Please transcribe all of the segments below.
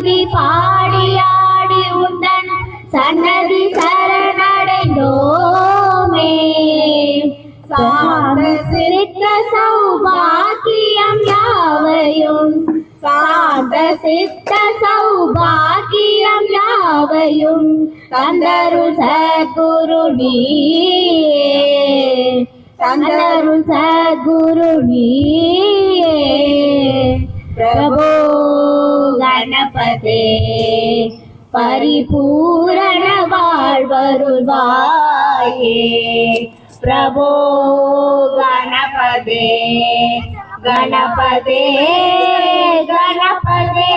துதி ஆடி உந்தன் சன்னதி சரணடைந்தோமே. சாந்த சிரித்த சௌபாக்கியம் யாவையும்? சாந்த சித்த சௌபாக்கியம் யாவையும்? தந்தரு சகுரு தந்தரு சகுரு பிரபு கணபதே. பரிபூரண வாழ்வருள்வாயே. பிரபோ கணபதே கணபதே கணபதே.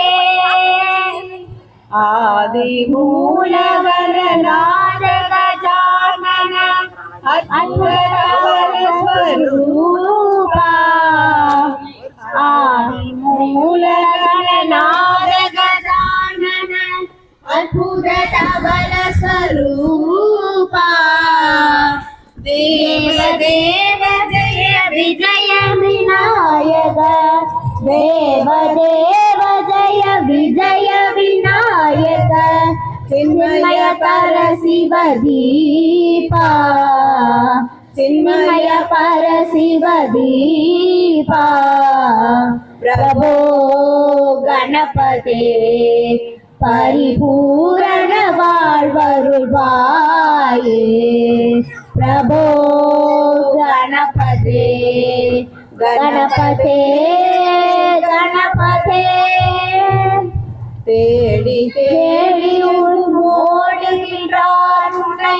ஆதி மூலவர நாடக ஜானன அத்வர ஸ்வரூபா బల స్వరూప దేవ దేవ జయ విజయ వినాయక దేవ దేవ జయ విజయ వినాయక చిన్మయ పర శివ దీప చిన్మయ పర శివ దీప ప్రభో గణపతే பரிபூரண வாழ்வருள்வாயே பிரபோ கணபதே கணபதே கணபதே தேடி தேடி ஓடுகின்றார் உன்னை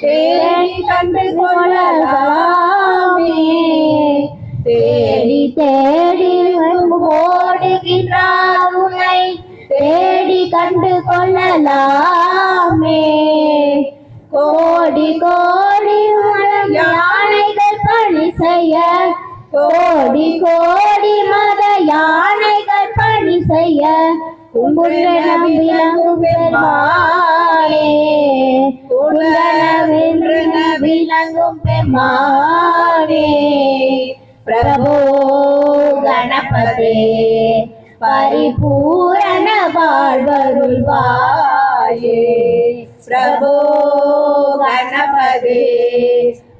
தேடி கண்டு கொள்ளலாமே தேடி தேடி உன் ஓடுகின்றார் உன்னை தேடி கண்டு கொள்ளலாமே கோடி கோடி மரம் யானைகள் பணி செய்ய. கோடி கோடி மத யானைகள் பணி செய்ய. விளங்கும் பெருமாளே. பிரபோ கணபதே பரிபூ வாழ்வருள்வாயே பிரபோ கணபதே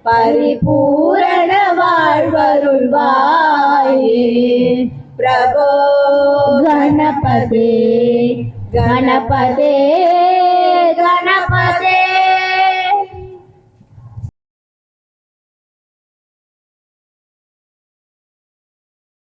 பரிபூரண வாழ்வருள்வாயே. பிரபோ கணபதே கணபதே.